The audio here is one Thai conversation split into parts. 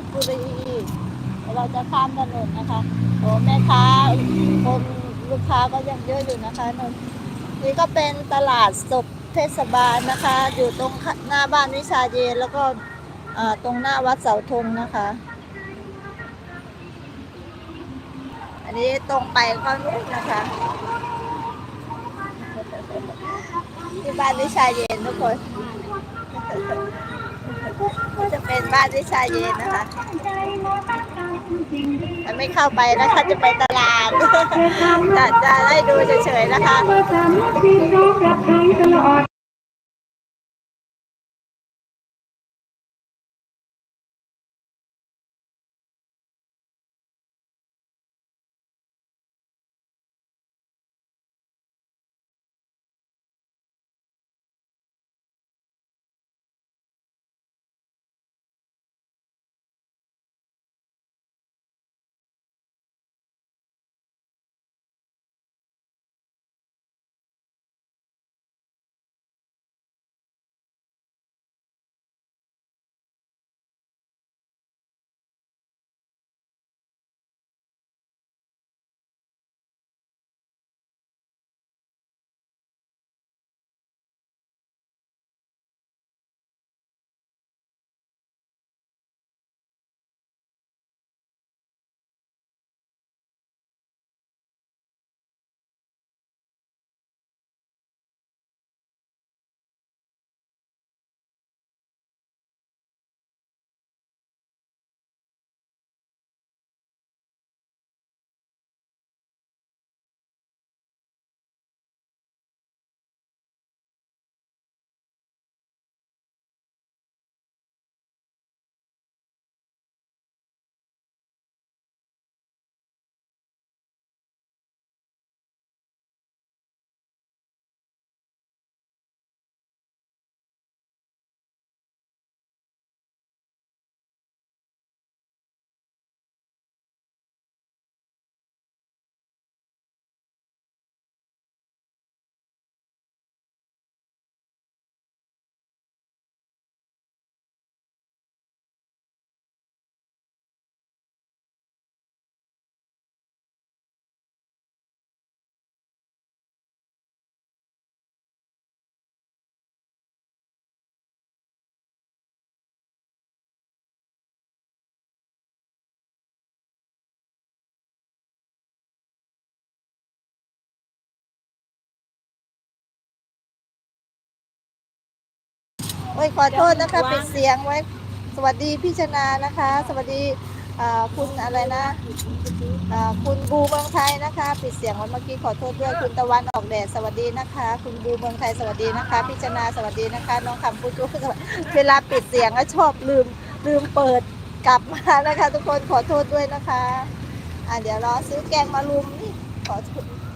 บบุรีเราจะข้ามถนนนะคะโอ้แม่ค้าคนลูกค้าก็ยังเยอะอยู่นะคะนนนี่ก็เป็นตลาดสดเทศบาลนะคะ อยู่ตรงหน้าบ้านวิชาเยนแล้วก็ตรงหน้าวัดเสาธงนะคะ อันนี้ตรงไปก็นู้นนะคะที่บ้านวิชาเย็นทุกคนจะเป็น บ้านวิชาเย็นนะคะแต่ไม่เข้าไปนะคะจะไปตลาดจะจะได้ดูเฉยๆนะคะ สามารถพี่น้องรับใช้ตลอดโอ้ยขอโทษนะคะปิดเสียงไว้ สวัสดีพี่ชนานะคะ สวัสดีอ่าคุณอะไรนะอ่าคุณบูเมืองไทยนะคะ ปิดเสียงไว้เมื่อกี้ขอโทษด้วยคุณตะวันออกแดดสวัสดีนะคะ คุณบูเมืองไทยสวัสดีนะคะพี่ชนาสวัสดีนะคะ น้องคำพูดจุ๊สวัสดีเวลาปิดเสียงก็ชอบลืมลืมเปิดกลับมานะคะ ทุกคนขอโทษด้วยนะคะอ่าเดี๋ยวรอซื้อแกงมารุมนี่ขอ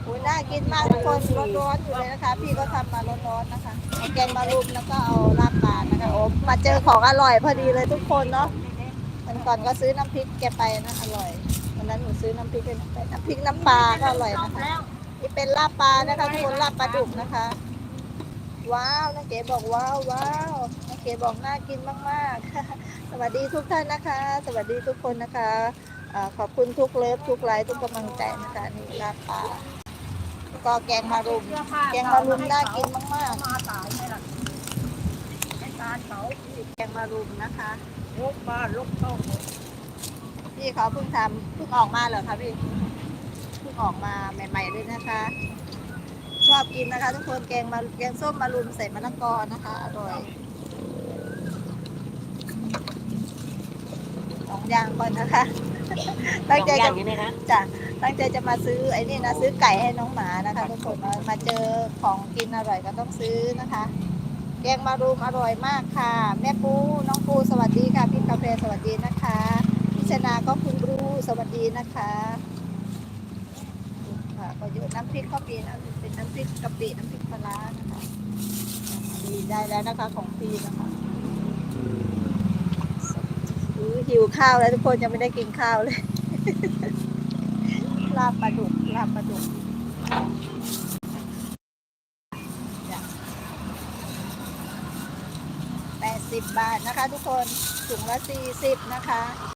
โอ้ยน่ากินมากทุกคนร้อนๆอยู่เลยนะคะ พี่ก็ทำมาร้อนๆนะคะเอาแกงมารุมแล้วก็เอาลาบปลานะคะโอ้มาเจอของอร่อยพอดีเลยทุกคนเนาะวันก่อนก็ซื้อน้ำพริกแกไปนะอร่อยวันนั้นหนูซื้อน้ำพริกให้น้องไปน้ำพริกน้ำปลาก็อร่อยนะคะนี่เป็นลาบปลานะคะทุกคนลาบปลาดุกนะคะ ว้าวน้องเก๋บอกว้าวว้าวน้องเก๋บอกน่ากินมากๆ สวัสดีทุกท่านนะคะ สวัสดีทุกคนนะคะอขอบคุณทุกเลิฟทุกไลค์ทุกกำลังใจนะคะนี่ลาบปลา ก็แกงมารุม แกงมารุมน่ากินมากมาตายไหมล่ะไอ้การเขาๆ แกงมารุมนะคะ ลกบ้านลกช่องหมดพี่เขาเพิ่งทำเพิ่งออกมาเหรอคะพี่ เพิ่งออกมาใหม่ๆเลยนะคะ ชอบกินนะคะ ทุกคนแกงมาแกงส้มมารุมใส่มะละกอนะคะ อร่อยสองอย่างก่อนนะคะ ตั้งใจจะจ้ะตั้งใจจะมาซื้อไอ้นี่นะซื้อไก่ให้น้องหมานะคะทุกคนมามาเจอของกินอร่อยก็ต้องซื้อนะคะแกงมารุมอร่อยมากค่ะ แม่ปูน้องปูสวัสดีค่ะพี่กาแฟสวัสดีนะคะพิชนาก็คุณรูสวัสดีนะคะค่ะก็เยอะน้ำพริกก็มีนะเป็นน้ำพริกกะปิน้ำพริกปลาร้านะคะดีได้แล้วนะคะของฟรีนะคะอื้อ หิวข้าวแล้วทุกคนยังไม่ได้กินข้าวเลย ลาบปลาดุกลาบปลาดุกแปดสิบบาทนะคะ ทุกคนถุงละสี่สิบนะคะ